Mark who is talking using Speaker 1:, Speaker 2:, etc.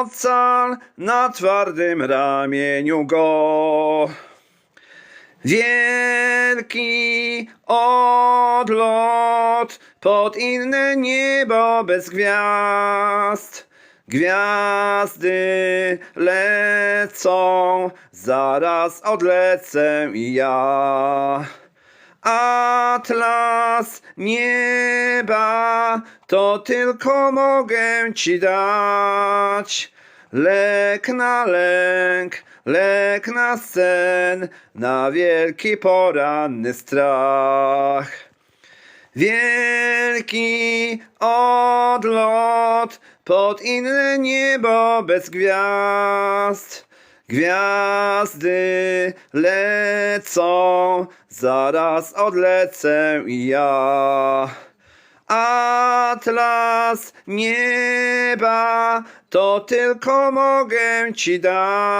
Speaker 1: ocal na twardym ramieniu go. Wielki odlot pod inne niebo bez gwiazd. Gwiazdy lecą, zaraz odlecę i ja. Atlas nieba, to tylko mogę ci dać. Lek na lęk, lek na sen, na wielki poranny strach. Wielki odlot pod inne niebo bez gwiazd. Gwiazdy lecą, zaraz odlecę i ja. Atlas nieba, to tylko mogę ci dać.